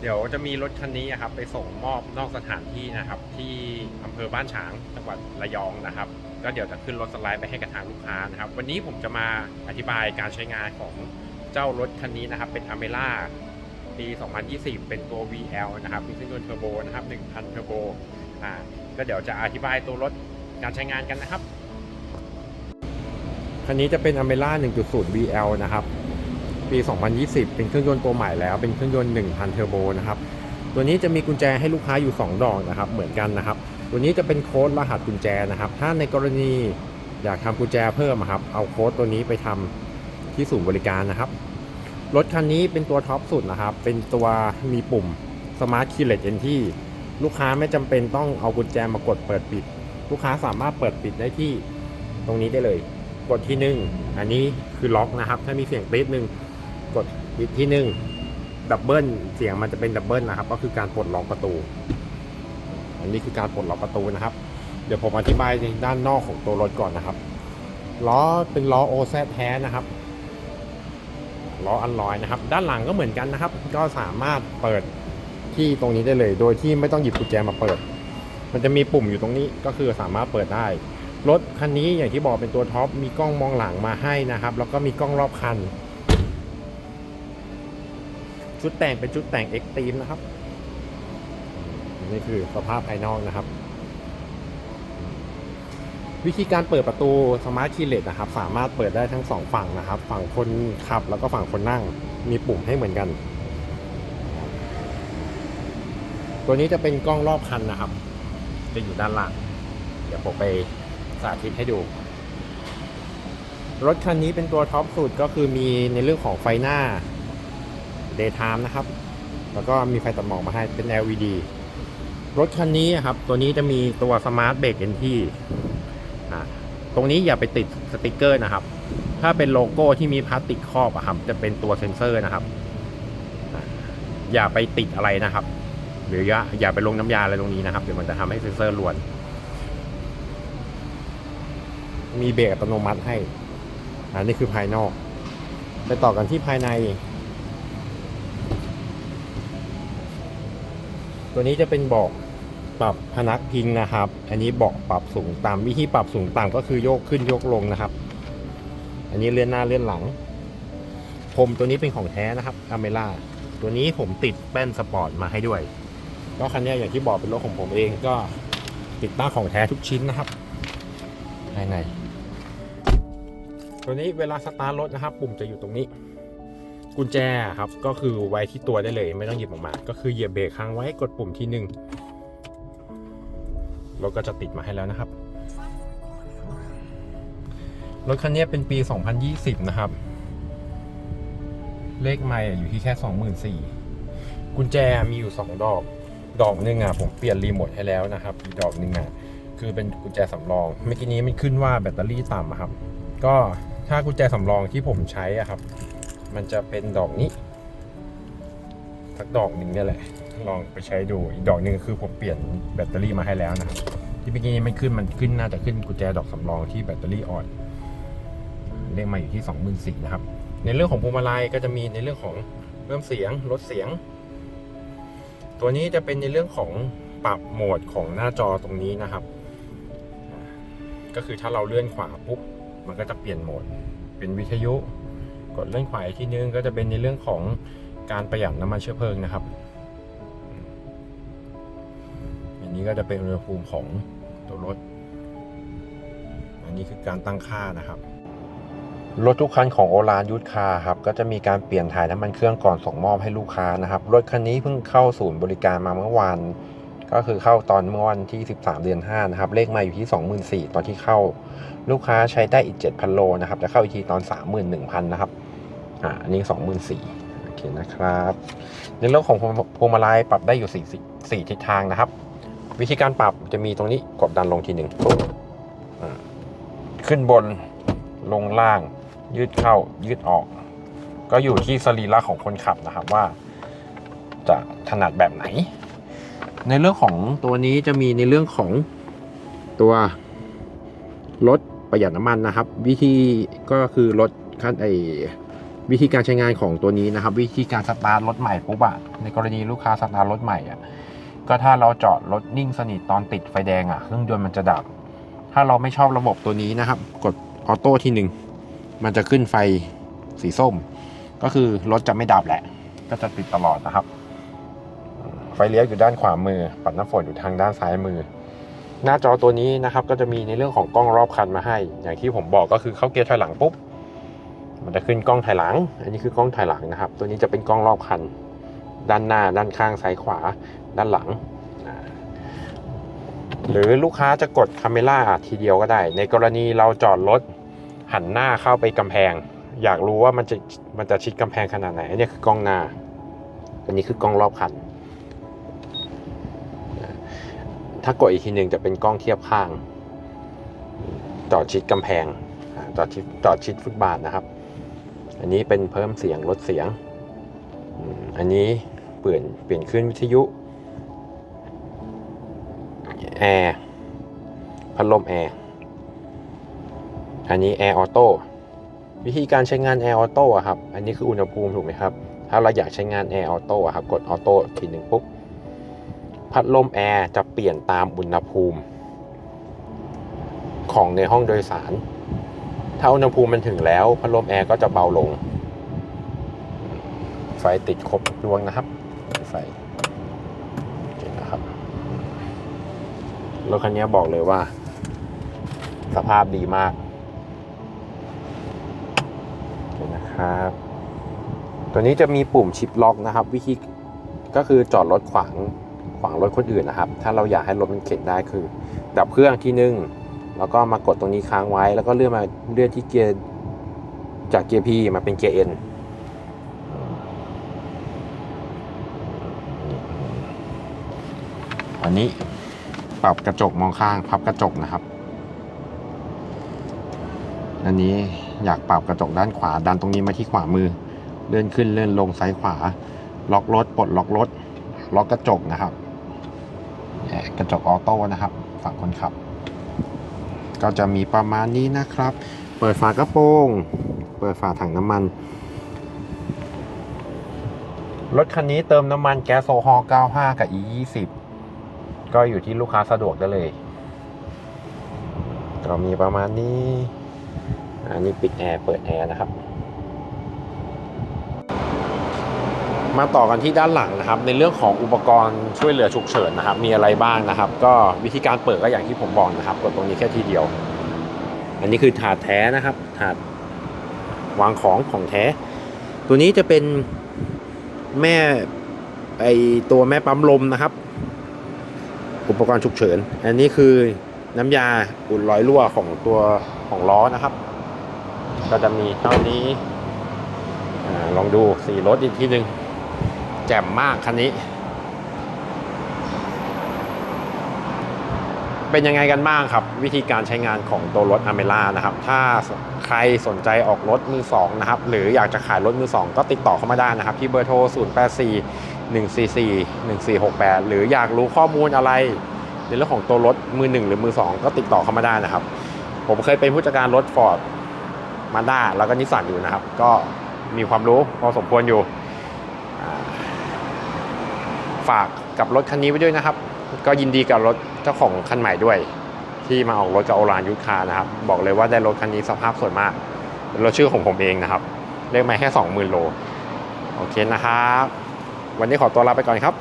เดี๋ยวจะมีรถคันนี้อะครับไปส่งมอบนอกสถานที่นะครับที่อำเภอบ้านฉางจังหวัดระยองนะครับก็เดี๋ยวจะขึ้นรถสไลด์ไปให้กับทางลูกค้านะครับ วันนี้ผมจะมาอธิบายการใช้งานของเจ้ารถคันนี้นะครับ เป็นอเมล่าปี 2020 เป็นตัว VL นะครับมีเครื่องยนต์เทอร์โบนะครับ 1,000 เทอร์โบอ่าก็เดี๋ยวจะอธิบายตัวรถการใช้งานกันนะครับ คันนี้จะเป็นอเมล่า1.0 VL นะครับ ปี 2020 เป็นเครื่องยนต์ตัวใหม่แล้ว เป็นเครื่องยนต์ 1,000 เทอร์โบนะครับ ตัวนี้จะมีกุญแจให้ลูกค้าอยู่ 2 ดอกนะครับ เหมือนกันนะครับ ตัวนี้จะเป็นโค้ดรหัสกุญแจนะครับ ถ้าในกรณีอยากทำกุญแจเพิ่มครับ เอาโค้ดตัวนี้ไปทำที่ศูนย์บริการนะครับ รถคันนี้เป็นตัวท็อปสุดนะครับ เป็นตัวมีปุ่ม Smart Keyless Entry ลูกค้าไม่จำเป็นต้องเอากุญแจมากดเปิดปิด ลูกค้าสามารถเปิดปิดได้ที่ตรงนี้ได้เลย กดที่หนึ่งอันนี้คือล็อกนะครับ ถ้ามีเสียงปี๊ดหนึ่ง กดปิดที่หนึ่งดับเบิลเสียงมันจะเป็นดับเบิลนะครับ ก็คือการปลดล็อกประตู อันนี้คือการปลดล็อกประตูนะครับ เดี๋ยวผมอธิบายในด้านนอกของตัวรถก่อนนะครับล้อเป็นล้อโอแซแท้นะครับล้ออันลอยนะครับ ด้านหลังก็เหมือนกันนะครับ ก็สามารถเปิดที่ตรงนี้ได้เลย โดยที่ไม่ต้องหยิบกุญแจมาเปิด มันจะมีปุ่มอยู่ตรงนี้ก็คือสามารถเปิดได้ รถคันนี้อย่างที่บอกเป็นตัวท็อปมีกล้องมองหลังมาให้นะครับ แล้วก็มีกล้องรอบคัน ชุดแต่งเป็นชุดแต่งเอ็กตรีมนะครับ นี่คือสภาพภายนอกนะครับ วิธีการเปิดประตูสมาร์ทคีเลสนะครับ สามารถเปิดได้ทั้งสองฝั่งนะครับ ฝั่งคนขับแล้วก็ฝั่งคนนั่ง มีปุ่มให้เหมือนกัน ตัวนี้จะเป็นกล้องรอบคันนะครับ จะอยู่ด้านล่าง เดี๋ยวผมไปสาธิตให้ดูรถคันนี้เป็นตัวท็อปสุดก็คือมีในเรื่องของไฟหน้า daytime นะครับ แล้วก็มีไฟตัดหมอกมาให้เป็น LED รถคันนี้ครับ ตัวนี้จะมีตัว Smart Brake Entry อ่ตรงนี้อย่าไปติดสติกเกอร์นะครับ ถ้าเป็นโลโก้ที่มีพลาสติกครอบอะครับ จะเป็นตัวเซ็นเซอร์นะครับ อย่าไปติดอะไรนะครับหรืออย่าอย่าไปลงน้ำยาอะไรตรงนี้นะครับ เดี๋ยวมันจะทำให้เซ็นเซอร์รวน มีเบรกอัตโนมัติให้ อันนี้คือภายนอก ไปต่อกันที่ภายใน ตัวนี้จะเป็นเบาะปรับพนักพิงนะครับ อันนี้เบาะปรับสูงต่ำวิธีปรับสูงต่ำก็คือโยกขึ้นโยกลงนะครับ อันนี้เลื่อนหน้าเลื่อนหลังผมตัวนี้เป็นของแท้นะครับอเมล่าตัวนี้ผมติดแป้นสปอร์ตมาให้ด้วยก็คันนี้อย่างที่บอกเป็นรถของผมเองก็ติดตั้งของแท้ทุกชิ้นนะครับภายใน ตัวนี้เวลาสตาร์ทรถนะครับ ปุ่มจะอยู่ตรงนี้ กุญแจครับก็คือไว้ที่ตัวได้เลย ไม่ต้องหยิบออกมา ก็คือเหยียบเบรกค้างไว้กดปุ่มที่หนึ่งรถก็จะติดมาให้แล้วนะครับรถคันนี้เป็นปี 2020 นะครับ เลขไม่อยู่ที่แค่ 24,000กุญแจมีอยู่ 2 ดอก ดอกหนึ่งอะผมเปลี่ยนรีโมทให้แล้วนะครับ อีกดอกหนึ่งอะคือเป็นกุญแจสำรอง เมื่อกี้นี้มันขึ้นว่าแบตเตอรี่ต่ำอะครับ ก็ถ้ากุญแจสำรองที่ผมใช้อะครับ มันจะเป็นดอกนี้สักดอกหนึ่งเนี่ยแหละ ลองไปใช้ดูอีกดอกหนึ่งคือผมเปลี่ยนแบตเตอรี่มาให้แล้วนะครับ ที่เมื่อกี้นี้ไม่ขึ้นมันขึ้นน่าจะขึ้นกุญแจดอกสำรองที่แบตเตอรี่อ่อนเลขมาอยู่ที่24,000นะครับ ในเรื่องของพวงมาลัยก็จะมีในเรื่องของเพิ่มเสียงลดเสียง ตัวนี้จะเป็นในเรื่องของปรับโหมดของหน้าจอตรงนี้นะครับ ก็คือถ้าเราเลื่อนขวาปุ๊บมันก็จะเปลี่ยนโหมด เป็นวิทยุ กดเลื่อนขวาอีกทีนึงก็จะเป็นในเรื่องของการประหยัดน้ำมันเชื้อเพลิงนะครับ อันนี้ก็จะเป็นอุณหภูมิของตัวรถ อันนี้คือการตั้งค่านะครับรถทุกคันของโอลานยูทคาร์ครับก็จะมีการเปลี่ยนถ่ายน้ำมันเครื่องก่อนส่งมอบให้ลูกค้านะครับรถคันนี้เพิ่งเข้าศูนย์บริการมาเมื่อวานก็คือเข้าตอนเมื่อวันที่ 13 เดือน5นะครับเลขมาอยู่ที่ 24,000ตอนที่เข้า ลูกค้าใช้ได้อีก 7,000 โลนะครับจะเข้าอีกทีตอน 31,000 นะครับ อ่าอันนี้24,000โอเคนะครับ ในเรื่องของพวงมาลัยปรับได้อยู่4 4ทิศทางนะครับ วิธีการปรับจะมีตรงนี้กดดันลงทีหนึ่งขึ้นบนลงล่าง ยืดเข้ายืดออก ก็อยู่ที่สรีระของคนขับนะครับว่า จะถนัดแบบไหน ในเรื่องของตัวนี้จะมีในเรื่องของตัวลดประหยัดน้ำมันนะครับ วิธีก็คือลดขั้นไอ วิธีการใช้งานของตัวนี้นะครับ วิธีการสตาร์ทรถใหม่ปุ๊บอะในกรณีลูกค้าสตาร์ทรถใหม่อะก็ถ้าเราจอดรถนิ่งสนิทตอนติดไฟแดงอะเครื่องยนต์มันจะดับ ถ้าเราไม่ชอบระบบตัวนี้นะครับ กดออโต้ทีหนึ่งมันจะขึ้นไฟสีส้ม ก็คือรถจะไม่ดับแหละ ก็จะติดตลอดนะครับ ไฟเลี้ยวอยู่ด้านขวามือ ปัดน้ำฝนอยู่ทางด้านซ้ายมือ หน้าจอตัวนี้นะครับ ก็จะมีในเรื่องของกล้องรอบคันมาให้ อย่างที่ผมบอกก็คือเข้าเกียร์ถอยหลังปุ๊บ มันจะขึ้นกล้องถอยหลัง อันนี้คือกล้องถอยหลังนะครับ ตัวนี้จะเป็นกล้องรอบคัน ด้านหน้า ด้านข้าง ซ้ายขวา ด้านหลัง หรือลูกค้าจะกดคาเมล่าทีเดียวก็ได้ ในกรณีเราจอดรถหันหน้าเข้าไปกำแพง อยากรู้ว่ามันจะมันจะชิดกำแพงขนาดไหน อันนี้คือกล้องหน้า อันนี้คือกล้องรอบคัน ถ้ากดอีกทีหนึ่งจะเป็นกล้องเทียบข้าง จอดชิดกำแพงจอดชิดจอดชิดฟุตบาทนะครับ อันนี้เป็นเพิ่มเสียงลดเสียง อันนี้เปลี่ยนเปลี่ยนขึ้นวิทยุแอร์พัดลมแอร์ อันนี้แอร์ออโต้วิธีการใช้งานแอร์ออโต้ครับ อันนี้คืออุณหภูมิถูกไหมครับ ถ้าเราอยากใช้งานแอร์ออโต้ครับ กดออโต้ทีหนึ่งปุ๊บ พัดลมแอร์จะเปลี่ยนตามอุณหภูมิ ของในห้องโดยสาร ถ้าอุณหภูมิมันถึงแล้วพัดลมแอร์ก็จะเบาลง ไฟติดครบดวงนะครับ ไฟโอเคนะครับรถคันนี้บอกเลยว่า สภาพดีมากโอเคนะครับ ตัวนี้จะมีปุ่มชิปล็อกนะครับ วิธีก็คือจอดรถขวางขวางรถคนอื่นนะครับ ถ้าเราอยากให้รถมันเข็นได้คือ ดับเครื่องที่หนึ่ง แล้วก็มากดตรงนี้ค้างไว้ แล้วก็เลื่อนมาเลื่อนที่เกียร์จากเกียร์ P มาเป็นเกียร์ N อันนี้ปรับกระจกมองข้างพับกระจกนะครับ อันนี้อยากปรับกระจกด้านขวาดันตรงนี้มาที่ขวามือ เลื่อนขึ้นเลื่อนลงซ้ายขวา ล็อกรถปลดล็อกรถล็อกกระจกนะครับกระจกออโต้นะครับ ฝั่งคนขับ ก็จะมีประมาณนี้นะครับ เปิดฝากระโปรง เปิดฝาถังน้ำมัน รถคันนี้เติมน้ำมันแก๊สโซฮอล์95 กับ E20 ก็อยู่ที่ลูกค้าสะดวกได้เลยก็มีประมาณนี้ อันนี้ปิดแอร์เปิดแอร์นะครับ มาต่อกันที่ด้านหลังนะครับ ในเรื่องของอุปกรณ์ช่วยเหลือฉุกเฉินนะครับ มีอะไรบ้างนะครับ ก็วิธีการเปิดก็อย่างที่ผมบอกนะครับ กดตรงนี้แค่ทีเดียว อันนี้คือถาดแท้นะครับ ถาดวางของของแท้ ตัวนี้จะเป็นแม่ไอตัวแม่ปั๊มลมนะครับ อุปกรณ์ฉุกเฉิน อันนี้คือน้ำยาอุ่นรอยรั่วของตัวของล้อนะครับ ก็จะมีเท่านี้อลองดูสีรถอีกทีหนึ่ง แจ่มมากคันนี้ เป็นยังไงกันบ้างครับ วิธีการใช้งานของตัวรถอเมล่านะครับ ถ้าใครสนใจออกรถมือสองนะครับ หรืออยากจะขายรถมือสองก็ติดต่อเข้ามาได้นะครับ ที่เบอร์โทร 0 8 4 1 4 4 1 4 6 8 หรืออยากรู้ข้อมูลอะไรในเรื่องของตัวรถมือหนึ่งหรือมือสองก็ติดต่อเข้ามาได้นะครับ ผมเคยเป็นผู้จัดการรถฟอร์ดมาด้าแล้วก็นิสสันอยู่นะครับ ก็มีความรู้พอสมควรอยู่ ฝากกับรถคันนี้ไว้ด้วยนะครับ ก็ยินดีกับรถเจ้าของคันใหม่ด้วย ที่มาออกรถกับโอรานยุทธคานะครับ บอกเลยว่าได้รถคันนี้สภาพสวยมากรถชื่อของผมเองนะครับเลขมาแค่ 20,000 โล โอเคนะครับ วันนี้ขอตัวลาไปก่อนครับ